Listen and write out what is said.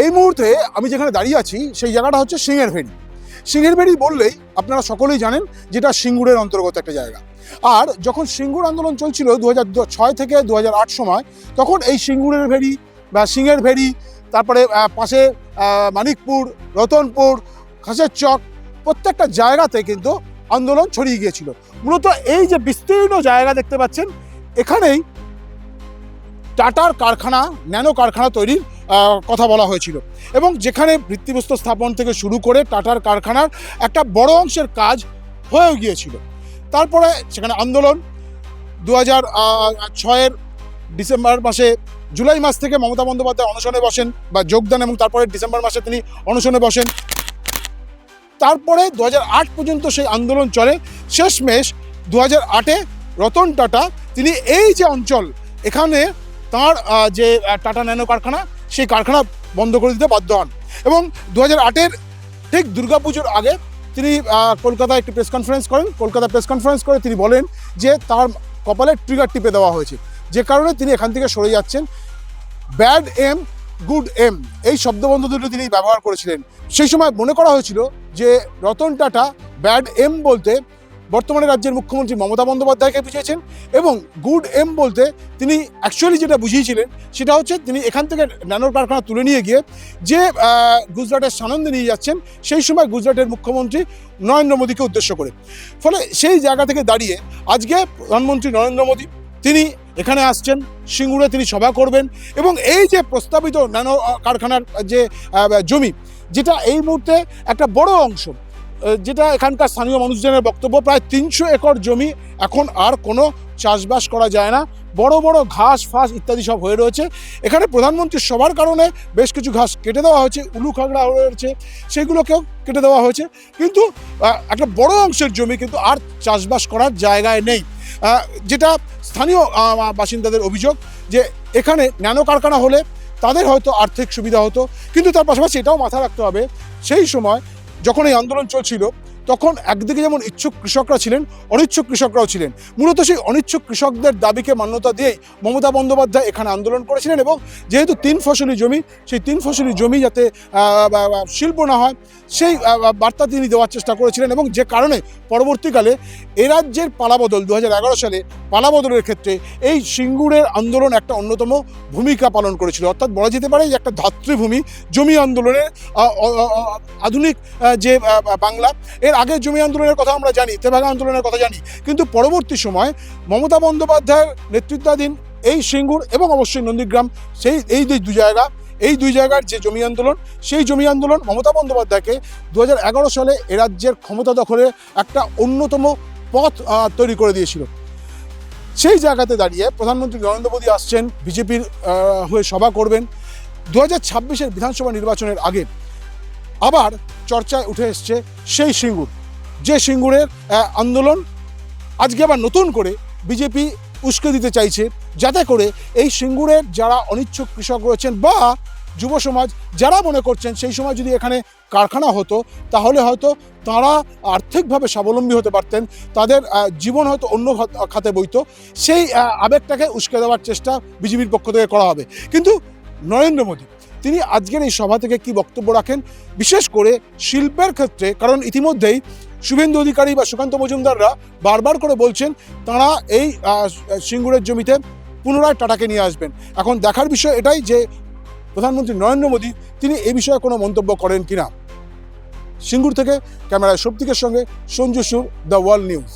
এই মুহূর্তে আমি যেখানে দাঁড়িয়ে আছি, সেই জায়গাটা হচ্ছে সিংহের ভেড়ি। সিংহের ভেড়ি বললেই আপনারা সকলেই জানেন যেটা সিঙ্গুরের অন্তর্গত একটা জায়গা। আর যখন সিঙ্গুর আন্দোলন চলছিল দু ছয় থেকে দু সময়, তখন এই সিঙ্গুরের ভেড়ি বা সিংহের ভেড়ি, তারপরে পাশে মানিকপুর, রতনপুর, খাসের চক, প্রত্যেকটা জায়গাতে কিন্তু আন্দোলন ছড়িয়ে গিয়েছিল। মূলত এই যে বিস্তীর্ণ জায়গা দেখতে পাচ্ছেন, এখানেই টাটার কারখানা, ন্যানো কারখানা তৈরির কথা বলা হয়েছিল। এবং যেখানে ভিত্তিপ্রস্তর স্থাপন থেকে শুরু করে টাটার কারখানার একটা বড় অংশের কাজ হয়েও গিয়েছিল। তারপরে সেখানে আন্দোলন দু হাজার ছয়ের ডিসেম্বর মাসে জুলাই মাস থেকে মমতা বন্দ্যোপাধ্যায় অনশনে বসেন বা যোগদান এবং তারপরে ডিসেম্বর মাসে তিনি অনশনে বসেন। তারপরে দু পর্যন্ত সেই আন্দোলন চলে। শেষমেশ দু হাজার আটে রতন টাটা, তিনি এই যে অঞ্চল, এখানে তার যে টাটা ন্যানো কারখানা সেই কারখানা বন্ধ করে দিতে বাধ্য হন। এবং দু হাজার আটের ঠিক দুর্গাপুজোর আগে তিনি কলকাতায় একটি প্রেস কনফারেন্স করেন। কলকাতা প্রেস কনফারেন্স করে তিনি বলেন যে তার কপালে ট্রিগার টিপে দেওয়া হয়েছে। যে কারণে তিনি এখান থেকে সরে যাচ্ছেন। ব্যাড এম গুড এম এই শব্দবন্ধ দুটো তিনি ব্যবহার করেছিলেন। সেই সময় মনে করা হয়েছিল যে রতন টাটা ব্যাড এম বলতে বর্তমানে রাজ্যের মুখ্যমন্ত্রী মমতা বন্দ্যোপাধ্যায়কে বুঝিয়েছেন এবং গুড এম বলতে তিনি অ্যাকচুয়ালি যেটা বুঝিয়েছিলেন, সেটা হচ্ছে তিনি এখান থেকে ন্যানোর কারখানা তুলে নিয়ে গিয়ে যে গুজরাটের সানন্দে নিয়ে যাচ্ছেন, সেই সময় গুজরাটের মুখ্যমন্ত্রী নরেন্দ্র মোদীকে উদ্দেশ্য করে। ফলে সেই জায়গা থেকে দাঁড়িয়ে আজকে প্রধানমন্ত্রী নরেন্দ্র মোদী, তিনি এখানে আসছেন, সিঙ্গুরে তিনি সভা করবেন এবং এই যে প্রস্তাবিত ন্যানো কারখানার যে জমি, যেটা এই মুহূর্তে একটা বড় অংশ যেটা এখানকার স্থানীয় মানুষজনের বক্তব্য, প্রায় তিনশো একর জমি এখন আর কোনো চাষবাস করা যায় না। বড় বড় ঘাস, ফাস ইত্যাদি সব হয়ে রয়েছে। এখানে প্রধানমন্ত্রী সবার কারণে বেশ কিছু ঘাস কেটে দেওয়া হয়েছে, উলু খাগড়া রয়েছে, সেগুলোকেও কেটে দেওয়া হয়েছে। কিন্তু একটা বড় অংশের জমি কিন্তু আর চাষবাস করার জায়গায় নেই। যেটা স্থানীয় বাসিন্দাদের অভিযোগ যে এখানে ন্যানো কারখানা হলে তাদের হয়তো আর্থিক সুবিধা হতো, কিন্তু তার পাশাপাশি এটাও মাথায় রাখতে হবে, সেই সময় যখন এই আন্দোলন চলছিল তখন একদিকে যেমন ইচ্ছুক কৃষকরা ছিলেন, অনিচ্ছুক কৃষকরাও ছিলেন। মূলত সেই অনিচ্ছুক কৃষকদের দাবিকে মান্যতা দিয়েই মমতা বন্দ্যোপাধ্যায় এখানে আন্দোলন করেছিলেন এবং যেহেতু তিন ফসলি জমি, সেই তিন ফসলি জমি যাতে শিল্প না হয়, সেই বার্তা তিনি দেওয়ার চেষ্টা করেছিলেন এবং যে কারণে পরবর্তীকালে এ রাজ্যের পালাবদল দু হাজার এগারো সালে পালাবদলের ক্ষেত্রে এই সিঙ্গুরের আন্দোলন একটা অন্যতম ভূমিকা পালন করেছিল। অর্থাৎ বলা যেতে পারে যে একটা ধাত্রীভূমি জমি আন্দোলনের আধুনিক যে বাংলা এর আগের জমি আন্দোলনের কথা আমরা জানি, তেভাগা আন্দোলনের কথা জানি। কিন্তু পরবর্তী সময় মমতা বন্দ্যোপাধ্যায়ের নেতৃত্বাধীন এই সিঙ্গুর এবং অবশ্যই নন্দীগ্রাম, সেই, এই দুই জায়গা, এই দুই জায়গার যে জমি আন্দোলন, সেই জমি আন্দোলন মমতা বন্দ্যোপাধ্যায়কে দু হাজার এগারো সালে এ রাজ্যের ক্ষমতা দখলে একটা অন্যতম পথ তৈরি করে দিয়েছিল। সেই জায়গাতে দাঁড়িয়ে প্রধানমন্ত্রী নরেন্দ্র মোদী আসছেন, বিজেপির হয়ে সভা করবেন। দু হাজার বিধানসভা নির্বাচনের আগে আবার চর্চায় উঠে এসছে সেই সিঙ্গুর। যে সিঙ্গুরের আন্দোলন আজকে আবার নতুন করে বিজেপি উস্কে দিতে চাইছে, যাতে করে এই সিঙ্গুরের যারা অনিচ্ছুক কৃষক রয়েছেন বা যুব সমাজ যারা মনে করছেন সেই সময় যদি এখানে কারখানা হতো, তাহলে হয়তো তারা আর্থিকভাবে স্বাবলম্বী হতে পারতেন, তাদের জীবন হয়তো অন্য খাতে বইত। সেই আবেগটাকে উস্কে দেওয়ার চেষ্টা বিজেপির পক্ষ থেকে করা হবে। কিন্তু নরেন্দ্র মোদী তিনি আজকের এই সভা থেকে কি বক্তব্য রাখেন? বিশেষ করে শিল্পের ক্ষেত্রে, কারণ ইতিমধ্যেই শুভেন্দু অধিকারী বা সুকান্ত মজুমদাররা বারবার করে বলছেন, তারা এই সিঙ্গুরের জমিতে পুনরায় টাটাকে নিয়ে আসবেন। এখন দেখার বিষয় এটাই যে প্রধানমন্ত্রী নরেন্দ্র মোদী, তিনি এই বিষয়ে কোনো মন্তব্য করেন কিনা? সিঙ্গুর থেকে ক্যামেরায় শক্তিকের সঙ্গে সঞ্জু সুর, দ্য ওয়ার্ল্ড নিউজ।